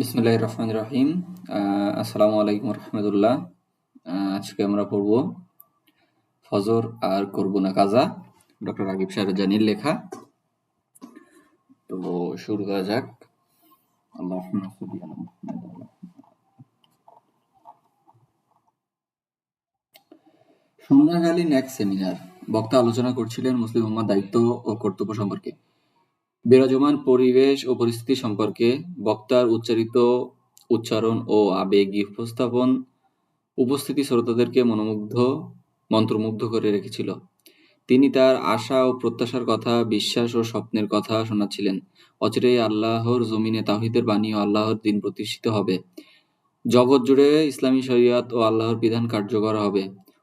বিসমুল্লাহ রহমান রহিম আসসালামু আলাইকুম রহমতুল্লাহ আজকে আমরা পড়ব ফজর আর করব না কাজা। ডক্টর রাগিব জানির লেখা। তো শুরু করা যাক। আল্লাহ সন্ধ্যাকালীন এক সেমিনার। বক্তা আলোচনা করছিলেন মুসলিম উম্মার দায়িত্ব ও কর্তব্য সম্পর্কে। বিরাজমান পরিবেশ ও পরিস্থিতি সম্পর্কে বক্তার উচ্চারিত উচ্চারণ ও আবেগী উপস্থাপন উপস্থিতি শ্রোতাদেরকে মনোমুগ্ধ, মন্ত্রমুগ্ধ করে রেখেছিল। তিনি তার আশা ও প্রত্যাশার কথা, বিশ্বাস ও স্বপ্নের কথা শোনাচ্ছিলেন। অচিরেই আল্লাহর জমিনে তাহিদের বাণী ও আল্লাহর দিন প্রতিষ্ঠিত হবে। জগৎ জুড়ে ইসলামী শরিয়াত ও আল্লাহর বিধান কার্যকর হবে।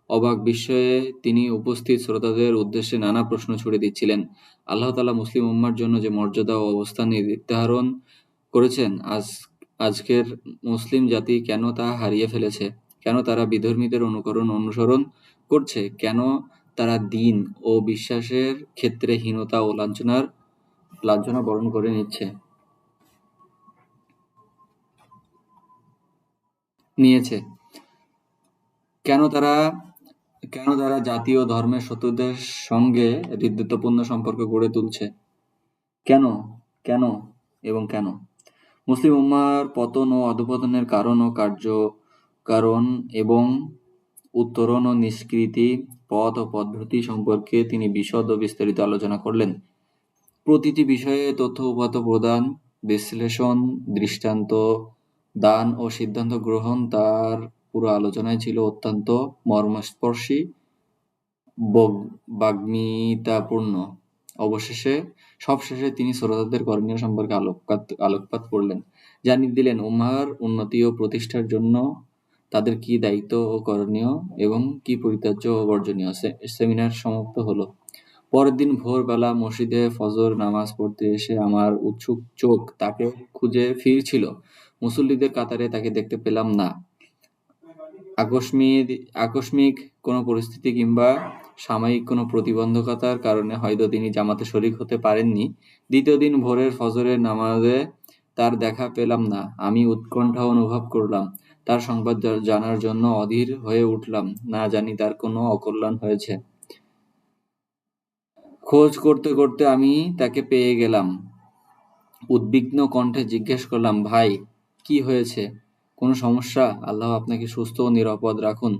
অবাক বিস্ময়ে তিনি উপস্থিত শ্রোতাদের উদ্দেশ্যে নানা প্রশ্ন ছুড়ে দিচ্ছিলেন। আল্লাহ তালা মুসলিম উম্মার জন্য যে মর্যাদা ও অবস্থান নির্ধারণ করেছেন, আজ, আজকের মুসলিম জাতি কেন তা হারিয়ে ফেলেছে? কেন তারা বিধর্মীদের অনুকরণ অনুসরণ করছে? কেন তারা দিন ও বিশ্বাসের ক্ষেত্রে হীনতা ও লাঞ্ছনার, লাঞ্ছনা বরণ করে নিচ্ছে? নিয়েছে। কেন তারা কেন তারা জাতি ও ধর্মের শত্রুদের সঙ্গে হৃদ্যতাপূর্ণ সম্পর্ক গড়ে তুলছে? কেন? কেন? এবং কেন? মুসলিম উম্মার পতন ও অধপতনের কারণ ও কার্য কারণ এবং উত্তরণ ও নিষ্কৃতি, পথ ও পদ্ধতি সম্পর্কে তিনি বিশদ ও বিস্তারিত আলোচনা করলেন। প্রতিটি বিষয়ে তথ্য উপাত্ত প্রদান, বিশ্লেষণ, দৃষ্টান্ত, দান ও সিদ্ধান্ত গ্রহণ তার পুরো আলোচনায় ছিল অত্যন্ত মর্মস্পর্শী বাগ্মিতাপূর্ণ অবশেষে, সবশেষে তিনি শ্রোতাদের করণীয় সম্পর্কে আলোকপাত আলোকপাত করলেন। জানিয়ে দিলেন উম্মার উন্নতি ও প্রতিষ্ঠার জন্য তাদের কি দায়িত্ব ও করণীয় এবং কি পরিত্যাজ্য ও বর্জনীয়? সেমিনার সমাপ্ত হলো। পরের দিন ভোরবেলা মসজিদে ফজর নামাজ পড়তে এসে আমার উৎসুক চোখ তাকে খুঁজে ফিরছিল। মুসল্লিদের কাতারে তাকে দেখতে পেলাম না। আকস্মিক আকস্মিক কোনো পরিস্থিতি কিংবা সাময়িক কোনো প্রতিবন্ধকতার কারণে হয়তো তিনি জামাতে শরিক হতে পারেননি। দ্বিতীয় দিন ভোরের ফজরের নামাজে তার দেখা পেলাম না। আমি উৎকণ্ঠা অনুভব করলাম। তার সংবাদ জানার জন্য অধীর হয়ে উঠলাম। না জানি তার কোনো অকল্যাণ হয়েছে। খোঁজ করতে করতে আমি তাকে পেয়ে গেলাম। উদ্বিগ্ন কণ্ঠে জিজ্ঞেস করলাম, ভাই, কি হয়েছে? কোনো সমস্যা? আল্লাহ আপনাকে সুস্থ ও নিরাপদ রাখুন।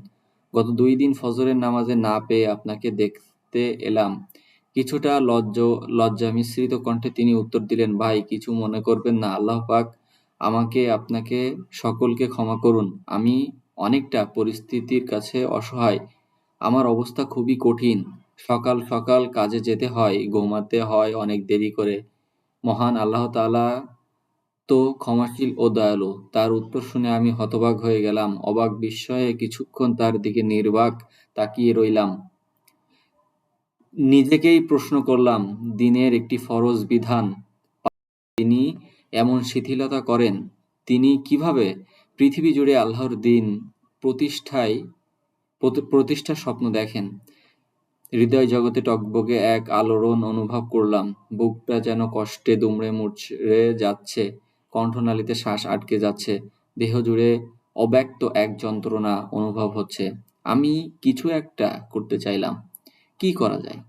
গত দুই দিন ফজরের নামাজে না পেয়ে আপনাকে দেখতে এলাম। কিছুটা লজ্জ, লজ্জা মিশ্রিত কণ্ঠে তিনি উত্তর দিলেন, ভাই, কিছু মনে করবেন না। আল্লাহ পাক আমাকে, আপনাকে সকলকে ক্ষমা করুন। আমি অনেকটা পরিস্থিতির কাছে অসহায়। আমার অবস্থা খুবই কঠিন। সকাল সকাল কাজে যেতে হয়, ঘুমাতে হয় অনেক দেরি করে। মহান আল্লাহ তালা তো ক্ষমাশীল ও দয়ালু। তার উত্তর শুনে আমি হতবাক হয়ে গেলাম। অবাক বিস্ময়ে কিছুক্ষণ তার দিকে নির্বাক তাকিয়ে রইলাম। নিজেকেই প্রশ্ন করলাম, দিনের একটি ফরজ বিধান, তিনি এমন শিথিলতা করেন, তিনি কীভাবে? পৃথিবী জুড়ে আল্লাহর দিন প্রতিষ্ঠায় প্রতিষ্ঠার স্বপ্ন দেখেন। হৃদয় জগতে টকবগে এক আলোড়ন অনুভব করলাম। বুকটা যেন কষ্টে দুমড়ে মুচড়ে যাচ্ছে। কণ্ঠনালীতে শ্বাস আটকে যাচ্ছে। দেহ জুড়ে অব্যক্ত এক যন্ত্রণা অনুভব হচ্ছে। আমি কিছু একটা করতে চাইলাম। কি করা যায়?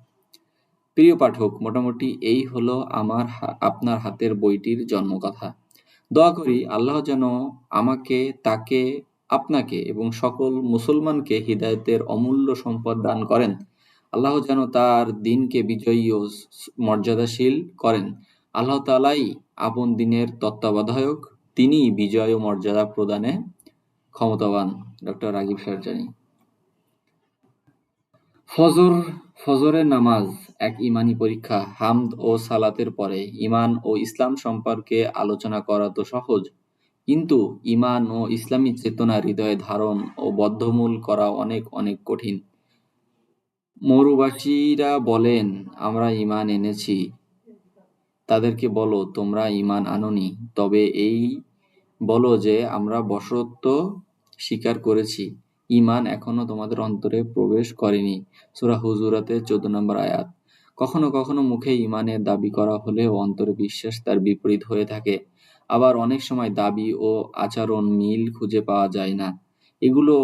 প্রিয় পাঠক, মোটামুটি এই হলো আমার আপনার হাতের বইটির জন্মকথা। দোয়া করি আল্লাহ যেন আমাকে, তাকে, আপনাকে এবং সকল মুসলমানকে হৃদায়তের অমূল্য সম্পদ দান করেন। আল্লাহ যেন তার দিনকে বিজয়ী ও মর্যাদাশীল করেন। আল্লাহ তালাই আপন দিনের তত্ত্বাবধায়ক তিনি বিজয় ও মর্যাদা প্রদানে ক্ষমতাবান, ডক্টর রাগিব সার্জানি। ফজর, ফজরের নামাজ, এক ইমানি পরীক্ষা, হামদ ও সালাতের পরে ইমান ও ইসলাম সম্পর্কে আলোচনা করা তো সহজ, কিন্তু ইমান ও ইসলামী চেতনা হৃদয়ে ধারণ ও বদ্ধমূল করা অনেক অনেক কঠিন। মরুবাসীরা বলেন, আমরা ইমান এনেছি তাদেরকে বলো, তোমরা ঈমান আনোনি। তবে এই বলো যে, আমরা বশত্ব স্বীকার করেছি। ঈমান এখনও তোমাদের অন্তরে প্রবেশ করেনি। সুরা হুজুরাতের চোদ্দ নম্বর আয়াত। কখনো কখনো মুখে ইমানের দাবি করা হলেও অন্তরে বিশ্বাস তার বিপরীত হয়ে থাকে। আবার অনেক সময় দাবি ও আচরণ মিল খুঁজে পাওয়া যায় না। এগুলো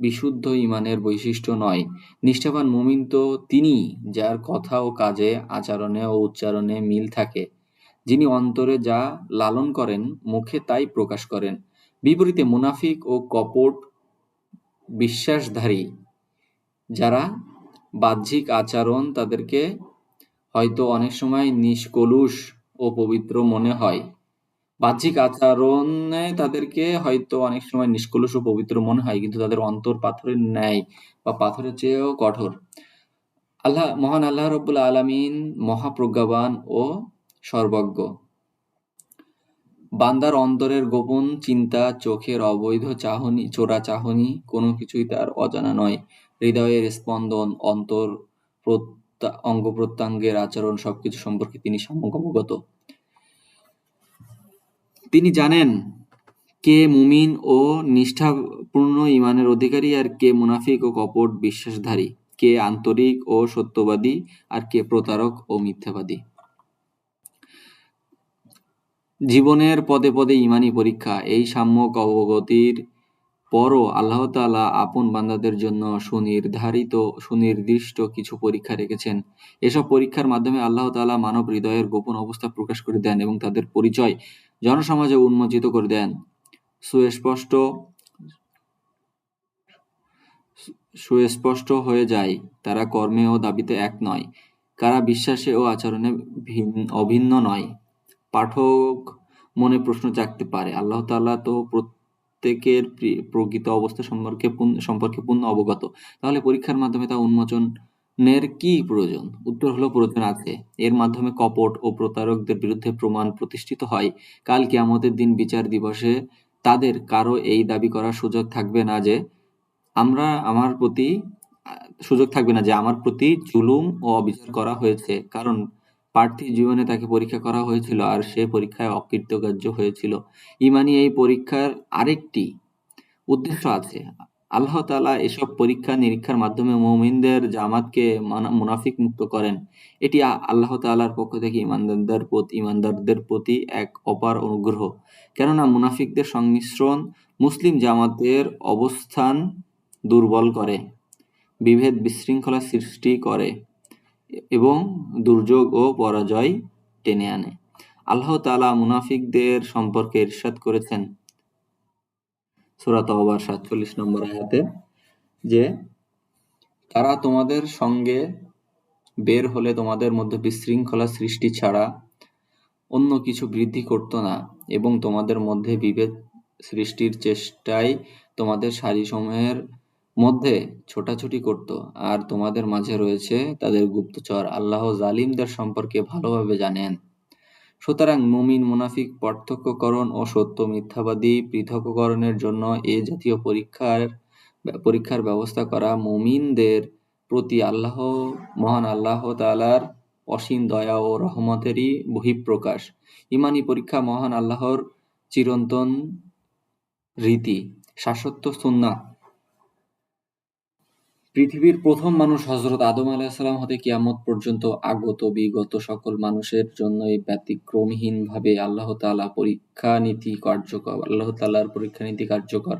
বিশুদ্ধ ইমানের বৈশিষ্ট্য নয়। নিষ্ঠাবান মুমিন তো তিনি যার কথা ও কাজে, আচরণে ও উচ্চারণে মিল থাকে। যিনি অন্তরে যা লালন করেন, মুখে তাই প্রকাশ করেন। বিপরীতে মুনাফিক ও কপট বিশ্বাসধারী, যারা বাহ্যিক আচরণ তাদেরকে হয়তো অনেক সময় নিষ্কলুষ ও পবিত্র মনে হয়। বাহ্যিক আচরণে তাদেরকে হয়তো অনেক সময় নিষ্কলুষ ও পবিত্র মনে হয়, কিন্তু তাদের অন্তর পাথরের ন্যায় বা পাথরের চেয়েও কঠোর। আল্লাহ, মহান আল্লাহ রব্বুল আলমিন মহাপ্রজ্ঞাবান ও সর্বজ্ঞ। বান্দার অন্তরের গোপন চিন্তা, চোখের অবৈধ চাহনি, চোরা চাহনি কোনো কিছুই তার অজানা নয়। হৃদয়ের স্পন্দন, অন্তর অঙ্গ প্রত্যঙ্গের আচরণ সবকিছু সম্পর্কে তিনি সম্যক অবগত তিনি জানেন কে মুমিন ও নিষ্ঠাপূর্ণ ইমানের অধিকারী আর কে মুনাফিক ও কপট বিশ্বাসধারী, কে আন্তরিক ও সত্যবাদী আর কে প্রতারক ও মিথ্যাবাদী। জীবনের পদে পদে ইমানি পরীক্ষা, এই সাম্যক অবগতির পরও আল্লাহ তাআলা আপন বান্দাদের জন্য সুনির্ধারিত, সুনির্দিষ্ট কিছু পরীক্ষা রেখেছেন। এসব পরীক্ষার মাধ্যমে আল্লাহ তাআলা মানব হৃদয়ের গোপন অবস্থা প্রকাশ করে দেন এবং তাদের পরিচয় জনসমাজে উন্মোচিত করে দেন। সুস্পষ্ট সুস্পষ্ট হয়ে যায়, তারা কর্মে ও দাবিতে এক নয়। কারা বিশ্বাসে ও আচরণে অভিন্ন নয়। পাঠক মনে প্রশ্ন জাগতে পারে, আল্লাহ তাআলা তো প্রত্যেকের প্রকৃত অবস্থা সম্পর্কে সম্পর্কে পূর্ণ অবগত। তাহলে পরীক্ষার মাধ্যমে তা উন্মোচনের কি প্রয়োজন? উত্তর হলো, প্রয়োজন আছে। এর মাধ্যমে কপট ও প্রতারকদের বিরুদ্ধে প্রমাণ প্রতিষ্ঠিত হয়। কাল কিয়ামতের দিন বিচার দিবসে তাদের কারও এই দাবি করার সুযোগ থাকবে না যে আমরা আমার প্রতি, সুযোগ থাকবে না যে আমার প্রতি জুলুম ও অবিচার করা হয়েছে। কারণ পার্থিব জীবনে তাকে পরীক্ষা করা হয়েছিল আর সে পরীক্ষায় অকৃতকার্য হয়েছিল। ইমানি এই পরীক্ষার আরেকটি উদ্দেশ্য আছে। আল্লাহ তালা এসব পরীক্ষা নিরীক্ষার মাধ্যমে মৌমিনদের জামাতকে মুনাফিক মুক্ত করেন। এটি আল্লাহ তালার পক্ষ থেকে ইমানদারদের প্রতি ইমানদারদের প্রতি এক অপার অনুগ্রহ। কেননা মুনাফিকদের সংমিশ্রণ মুসলিম জামাতের অবস্থান দুর্বল করে, বিভেদ বিশৃঙ্খলা সৃষ্টি করে এবং দুর্যোগ ও পরাজয় টেনে আনে। আল্লাহ তালা মুনাফিকদের সম্পর্কে ইরশাদ করেছেন সুরাত অবার সাতচল্লিশ নম্বর আয়াতে যে, তারা তোমাদের সঙ্গে বের হলে তোমাদের মধ্যে বিশৃঙ্খলা সৃষ্টি ছাড়া অন্য কিছু বৃদ্ধি করত না এবং তোমাদের মধ্যে বিভেদ সৃষ্টির চেষ্টায় তোমাদের সারিসমূহের মধ্যে ছোটাছুটি করত। আর তোমাদের মাঝে রয়েছে তাদের গুপ্তচর। আল্লাহ জালিমদের সম্পর্কে ভালোভাবে জানেন। সুতরাং মুমিন মুনাফিক পার্থক্যকরণ ও সত্য মিথ্যাবাদী পৃথককরণের জন্য এ জাতীয় পরীক্ষার পরীক্ষার ব্যবস্থা করা মুমিনদের প্রতি আল্লাহ, মহান আল্লাহ তালার অসীম দয়া ও রহমতেরই বহিঃপ্রকাশ। ইমানি পরীক্ষা মহান আল্লাহর চিরন্তন রীতি। শাশ্বত সুন্না পৃথিবীর প্রথম মানুষ হজরত আদম আলাহিসাল্লাম হতে কিয়ামত পর্যন্ত আগত, বিগত সকল মানুষের জন্যই ভাবে আল্লাহ তাআলা পরীক্ষা নীতি কার্যকর, আল্লাহ তাআলার পরীক্ষা নীতি কার্যকর।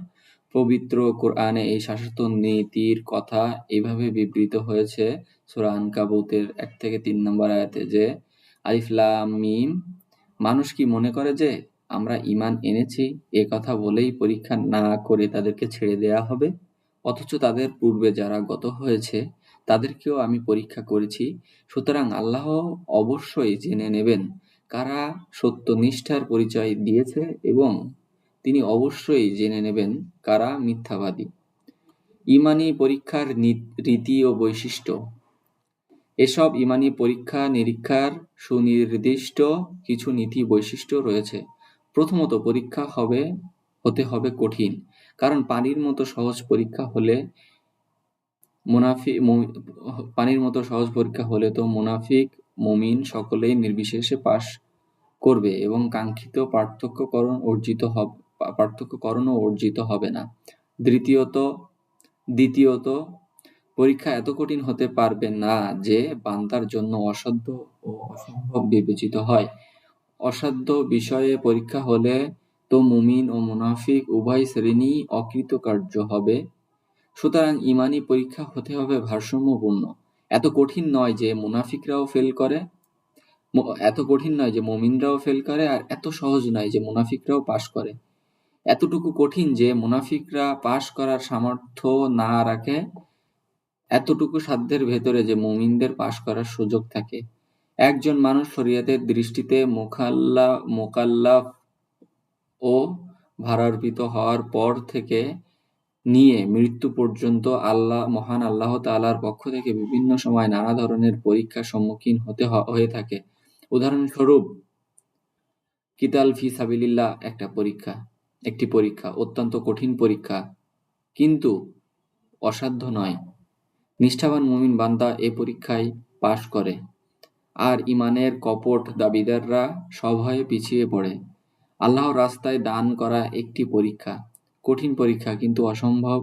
পবিত্র কোরআনে এই শাশ্বত নীতির কথা এইভাবে বিবৃত হয়েছে সূরা আনকাবুতের এক থেকে তিন নম্বর আয়াতে যে, আলিফ মিম, মানুষ কি মনে করে যে আমরা ইমান এনেছি, এ কথা বলেই পরীক্ষা না করে তাদেরকে ছেড়ে দেয়া হবে? অথচ তাদের পূর্বে যারা গত হয়েছে, তাদেরকেও আমি পরীক্ষা করেছি। সুতরাং আল্লাহ অবশ্যই জেনে নেবেন কারা সত্যনিষ্ঠার পরিচয় দিয়েছে এবং তিনি অবশ্যই জেনে নেবেন কারা মিথ্যাবাদী। ইমানি পরীক্ষার রীতি ও বৈশিষ্ট্য। এসব ইমানি পরীক্ষা নিরীক্ষার সুনির্দিষ্ট কিছু নীতি বৈশিষ্ট্য রয়েছে। প্রথমত পরীক্ষা হবে হতে হবে কঠিন। কারণ পানির মতো সহজ পরীক্ষা হলে মুনাফি পানির মতো সহজ পরীক্ষা হলে তো মুনাফিক মুমিন সকলেই নির্বিশেষে পাশ করবে এবং কাঙ্ক্ষিত পার্থক্যকরণ অর্জিত হবে, পার্থক্যকরণও অর্জিত হবে না। দ্বিতীয়ত দ্বিতীয়ত, পরীক্ষা এত কঠিন হতে পারবে না যে বান্দার জন্য অসাধ্য ও অসম্ভব বিবেচিত হয়। অসাধ্য বিষয়ে পরীক্ষা হলে তো মুমিন ও মুনাফিক উভয় শ্রেণীই অকৃতকার্য হবে। সুতরাং ইমানি পরীক্ষা হতে হবে ভারসাম্যপূর্ণ। এত কঠিন নয় যে মুনাফিকরাও ফেল করে এত কঠিন নয় যে মমিনরাও ফেল করে, আর এত সহজ নয় যে মুনাফিকরাও পাশ করে। এতটুকু কঠিন যে মুনাফিকরা পাশ করার সামর্থ্য না রাখে, এতটুকু সাধ্যের ভেতরে যে মুমিনদের পাশ করার সুযোগ থাকে। একজন মানুষ শরীয়তের দৃষ্টিতে মোকাল্লা মোকাল্লাফ ও ভারার্পিত হওয়ার পর থেকে নিয়ে মৃত্যু পর্যন্ত আল্লাহ, মহান আল্লাহ তাআলার পক্ষ থেকে বিভিন্ন সময় নানা ধরনের পরীক্ষার সম্মুখীন হতে হয়ে থাকে। উদাহরণস্বরূপ, কিতাল ফি সাবিলিল্লাহ একটা পরীক্ষা, একটি পরীক্ষা, অত্যন্ত কঠিন পরীক্ষা, কিন্তু অসাধ্য নয়। নিষ্ঠাবান মুমিন বান্দা এ পরীক্ষায় পাশ করে। আর ইমানের কপট দাবিদাররা সভয়ে পিছিয়ে পড়ে। আল্লাহর রাস্তায় দান করা একটি পরীক্ষা। কঠিন পরীক্ষা, কিন্তু অসম্ভব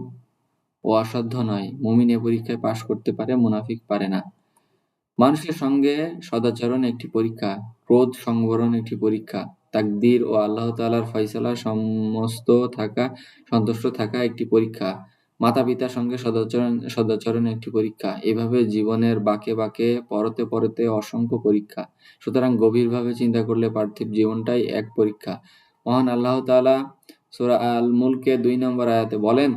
ও অসাধ্য নয়। মুমিন এ পরীক্ষায় পাশ করতে পারে, মুনাফিক পারে না। মানুষের সঙ্গে সদাচরণ একটি পরীক্ষা, ক্রোধ সংবরণ একটি পরীক্ষা, তাকদীর ও আল্লাহ তালার ফয়সালা সমস্ত থাকা, সন্তুষ্ট থাকা একটি পরীক্ষা। মাতা পিতার সঙ্গে সদাচরণ সদাচরণ একটি পরীক্ষা। এভাবে জীবনের বাঁকে বাঁকে, পরতে পরতে অসংখ্য পরীক্ষা। সুতরাং গভীরভাবে চিন্তা করলে পার্থিব জীবনটাই এক পরীক্ষা। মহান আল্লাহ তাআলা সূরা আল মুলকে দুই নম্বর আয়াতে বলেন,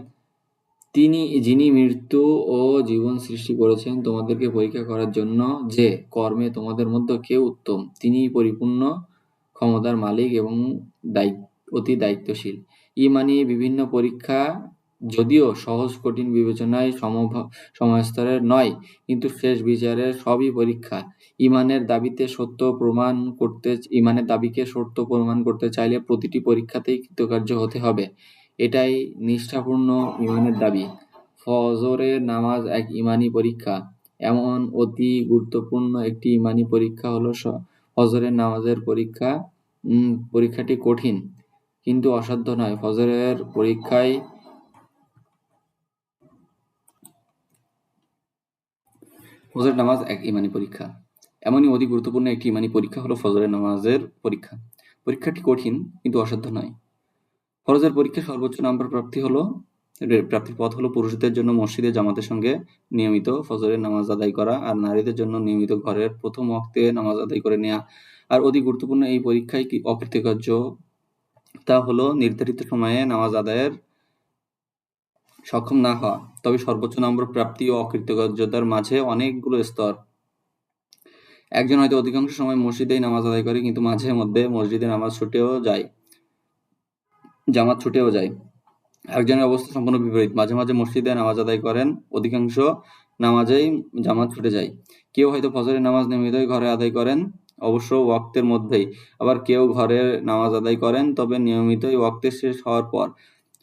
তিনি যিনি মৃত্যু ও জীবন সৃষ্টি করেছেন তোমাদেরকে পরীক্ষা করার জন্য যে কর্মে তোমাদের মধ্যে কেউ উত্তম, তিনিই পরিপূর্ণ ক্ষমতার মালিক এবং দায়িত্ব, অতি দায়িত্বশীল। ইমানি বিভিন্ন পরীক্ষা যদিও সহজ কঠিন বিবেচনায় সমস্তরের নয়, কিন্তু শেষ বিচারে সবই পরীক্ষা। ইমানের দাবিতে সত্য প্রমাণ করতে ইমানের দাবিকে সত্য প্রমাণ করতে চাইলে প্রতিটি পরীক্ষাতেই কৃতকার্য হতে হবে। এটাই নিষ্ঠাপূর্ণ ইমানের দাবি। ফজরের নামাজ এক ইমানি পরীক্ষা। এমন অতি গুরুত্বপূর্ণ একটি ইমানি পরীক্ষা হলো ফজরের নামাজের পরীক্ষা। পরীক্ষাটি কঠিন, কিন্তু অসাধ্য নয়। ফজরের পরীক্ষায় ফজরের নামাজ এক ইমানি পরীক্ষা। এমনই অতি গুরুত্বপূর্ণ একটি ইমানি পরীক্ষা হলো ফজরের নামাজের পরীক্ষা। পরীক্ষাটি কঠিন, কিন্তু অসাধ্য নয়। ফরজের পরীক্ষা সর্বোচ্চ নাম্বার প্রাপ্তি হলো প্রাপ্তির পথ হলো পুরুষদের জন্য মসজিদে জামাতের সঙ্গে নিয়মিত ফজরের নামাজ আদায় করা আর নারীদের জন্য নিয়মিত ঘরের প্রথম অক্তে নামাজ আদায় করে নেওয়া আর অতি গুরুত্বপূর্ণ এই পরীক্ষায় কি অকৃতকার্য তা হলো নির্ধারিত সময়ে নামাজ আদায়ের সক্ষম না হওয়া, তবে সর্বোচ্চ নম্বর প্রাপ্তি ও অকৃতকার্যতার মাঝে অনেকগুলো স্তর। একজন হয়তো অধিকাংশ সময় মসজিদেই নামাজ আদায় করে, কিন্তু মাঝে মধ্যে মসজিদে নামাজ ছুটেও যায়, জামাত ছুটেও যায়। একজনের অবস্থা সম্পূর্ণ বিপরীত। মাঝে মাঝে মসজিদে নামাজ আদায় করেন, অধিকাংশ নামাজেই জামাত ছুটে যায়। কেউ হয়তো ফজরের নামাজ নিয়মিতই ঘরে আদায় করেন, অবশ্য ওয়াক্তের মধ্যেই। আবার কেউ ঘরের নামাজ আদায় করেন, তবে নিয়মিতই ওয়াক্তের শেষ হওয়ার পর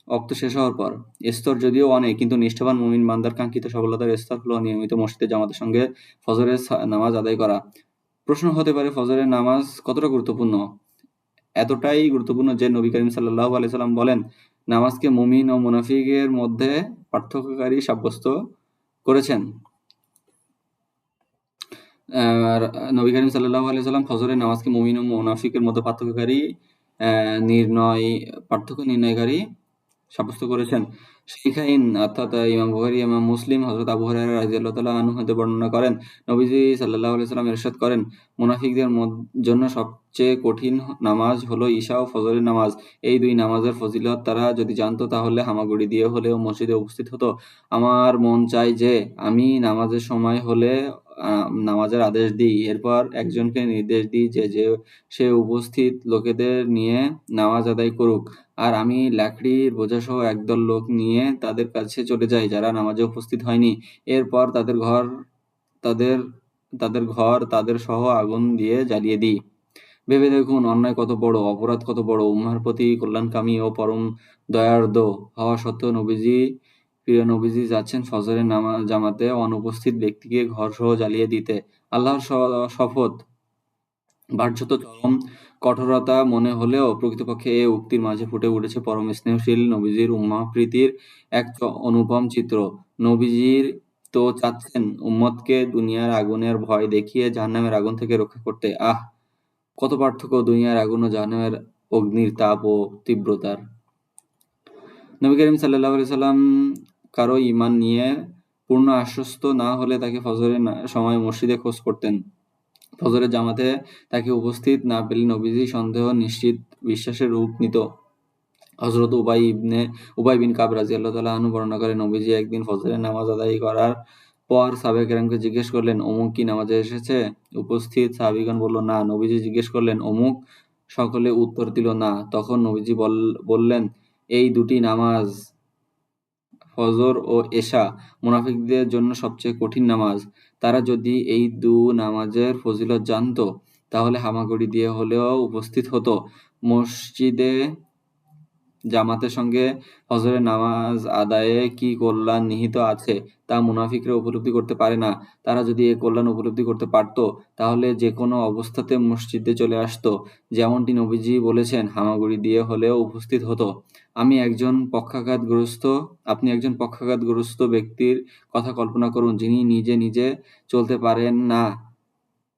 অক্ত শেষ হওয়ার পর স্তর যদিও অনেক, কিন্তু নিষ্ঠাবান মুমিন মান্দার কাঙ্ক্ষিত সফলতার স্তর হলো নিয়মিত মসজিদে জামাতের সঙ্গে ফজরের নামাজ আদায় করা। প্রশ্ন হতে পারে, ফজরের নামাজ কতটা গুরুত্বপূর্ণ? এতটাই গুরুত্বপূর্ণ যে নবী করিম সাল্লাহ আলাইসাল্লাম বলেন, নামাজকে মুমিন ও মুনাফিকের মধ্যে পার্থক্যকারী সাব্যস্ত করেছেন। নবী করিম সাল্লাহ আলাইসাল্লাম ফজরের নামাজকে মুমিন ও মুনাফিকের মধ্যে পার্থক্যকারী নির্ণয় পার্থক্য নির্ণয়কারী সাব্যস্ত করেছেন। শিখাইন অর্থাৎ ইমাম বুখারী, ইমাম মুসলিম হজরত আবু হুরায়রা রাদিয়াল্লাহু তাআলা আনহু হতে বর্ণনা করেন। নবীজি আলাইহি সাল্লাম ইরশাদ করেন, মুনাফিকদের জন্য সবচেয়ে কঠিন নামাজ হলো ঈশা ও ফজরের নামাজ। এই দুই নামাজের ফজিলত তারা যদি জানতো, তাহলে হামাগুড়ি দিয়ে হলেও মসজিদে উপস্থিত হতো। আমার মন চাই যে, আমি নামাজের সময় হলে নামাজের আদেশ দিই। এরপর একজনকে নির্দেশ দিই যে যে সে উপস্থিত লোকেদের নিয়ে নামাজ আদায় করুক। আর আমি লাকড়ির বোঝাসহ একদল লোক নিয়ে তাদের কাছে চলে যাই যারা নামাজে উপস্থিত হয়নি। এরপর তাদের ঘর, তাদের তাদের ঘর, তাদের সহ আগুন দিয়ে জ্বালিয়ে দিই। ভেবে দেখুন, অন্যায় কত বড়, অপরাধ কত বড়। উম্মার প্রতি কল্যাণকামী ও পরম দয়ার্দ হওয়া সত্ত্বেও নবীজি প্রিয় নবীজি যাচ্ছেন ফজরের নামাজ জামাতে অনুপস্থিত ব্যক্তিকে ঘর সহ জ্বালিয়ে দিতে। আল্লাহর শপথ। বাহ্যত চরম কঠোরতা মনে হলেও প্রকৃতপক্ষে এ উক্তির মাঝে ফুটে উঠেছে পরম স্নেহশীল নবীজির উম্মাহ প্রীতির এক অনুপম চিত্র। নবীজির তো চাচ্ছেন উম্মতকে দুনিয়ার আগুনের ভয় দেখিয়ে জাহান্নামের আগুন থেকে রক্ষা করতে। আহ, কত পার্থক্য দুনিয়ার আগুন ও জাহান্নামের অগ্নির তাপ ও তীব্রতার। নবী করিম সাল্লাহ সাল্লাম কারও ইমান নিয়ে পূর্ণ আশ্বস্ত না হলে তাকে ফজরের সময় মসজিদে খোঁজ করতেন। ফজরের জামাতে তাকে উপস্থিত না পেলে নবীজি সন্দেহ নিশ্চিত বিশ্বাসের রূপ নিত। হজরত উবাই ইবনে উবাই বিন কাব রাজি আল্লাহ তালা আনু করে, নবীজি একদিন ফজরের নামাজ আদায় করার পর সাবেক রামকে জিজ্ঞেস করলেন, অমুক কি নামাজে এসেছে? উপস্থিত সাহাবিগণ বলল, না। নবীজি জিজ্ঞেস করলেন, অমুক? সকলে উত্তর দিল, না। তখন নবীজি বল- বললেন, এই দুটি নামাজ ফজর ও এশা মুনাফিকদের জন্য সবচেয়ে কঠিন নামাজ। তারা যদি এই দু নামাজের ফজিলত জানত, তাহলে হামাগুড়ি দিয়ে হলেও উপস্থিত হতো। মসজিদে জামাতের সঙ্গে ফজরের নামাজ আদায়ে কি কল্যাণ নিহিত আছে তা মুনাফিকরা উপলব্ধি করতে পারে না। তারা যদি এ কল্যাণ উপলব্ধি করতে পারত, তাহলে যে কোনো অবস্থাতে মসজিদে চলে আসতো। যেমনটি নবীজি বলেছেন, হামাগুড়ি দিয়ে হলেও উপস্থিত হতো। আমি একজন পক্ষাঘাতগ্রস্ত, আপনি একজন পক্ষাঘাতগ্রস্ত ব্যক্তির কথা কল্পনা করুন, যিনি নিজে নিজে চলতে পারেন না।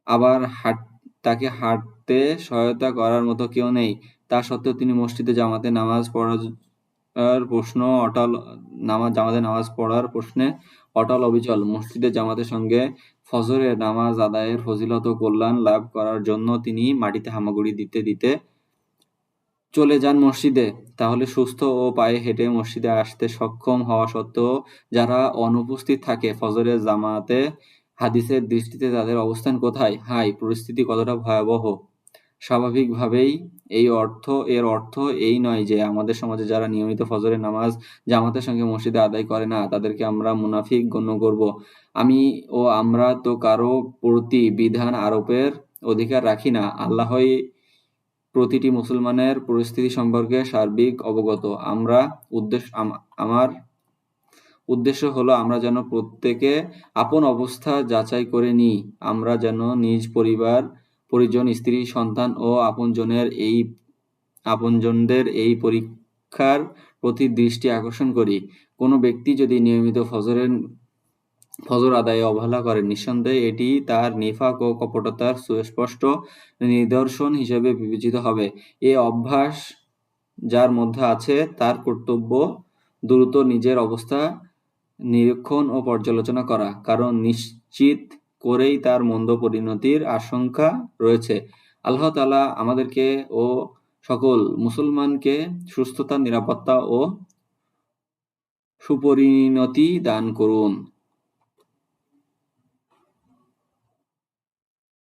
আবার হাট, তাকে হাঁটতে সহায়তা করার মতো কেউ নেই। তা সত্ত্বেও তিনি মসজিদে জামাতে নামাজ পড়ার প্রশ্ন, অটল নামাজ জামাতে নামাজ পড়ার প্রশ্নে অটল অবিচল। মসজিদে জামাতের সঙ্গে ফজরের নামাজ আদায়ের ফজিলত ও কল্যাণ লাভ করার জন্য তিনি মাটিতে হামাগুড়ি দিতে দিতে চলে যান মসজিদে। তাহলে সুস্থ ও পায়ে হেঁটে মসজিদে আসতে সক্ষম হওয়া সত্ত্বেও যারা অনুপস্থিত থাকে ফজরের জামাতে, হাদিসের দৃষ্টিতে তাদের অবস্থান কোথায়? হাই পরিস্থিতি কতটা ভয়াবহ! স্বাভাবিকভাবেই এই অর্থ, এর অর্থ এই নয় যে আমাদের সমাজে যারা নিয়মিত ফজরের নামাজ, জামাতের সঙ্গে মসজিদে আদায় করে না, তাদেরকে আমরা মুনাফিক গণ্য করব। আমি ও আমরা তো কারও প্রতি বিধান আরোপের অধিকার রাখি না। আল্লাহই প্রতিটি মুসলমানের পরিস্থিতি সম্পর্কে সার্বিক অবগত। আমরা উদ্দেশ্য, আম- আমার উদ্দেশ্য হলো আমরা যেন প্রত্যেকে আপন অবস্থা যাচাই করে নিই। আমরা যেন নিজ পরিবার পরিজন, স্ত্রী, সন্তান ও আপনজনের এই, আপনজনদের এই পরীক্ষার প্রতি দৃষ্টি আকর্ষণ করি। কোনো ব্যক্তি যদি নিয়মিত ফজরের, ফজর আদায়ে অবহেলা করেন নিঃসন্দেহে এটি তার নিফাক ও কপটতার সুস্পষ্ট নিদর্শন হিসেবে বিবেচিত হবে। এ অভ্যাস যার মধ্যে আছে তার কর্তব্য দ্রুত নিজের অবস্থা নিরীক্ষণ ও পর্যালোচনা করা। কারণ নিশ্চিত করেই তার মন্দ পরিণতির আশঙ্কা রয়েছে। আল্লাহ তালা আমাদেরকে ও সকল মুসলমানকে সুস্থতা, নিরাপত্তা ও সুপরিণতি দান করুন।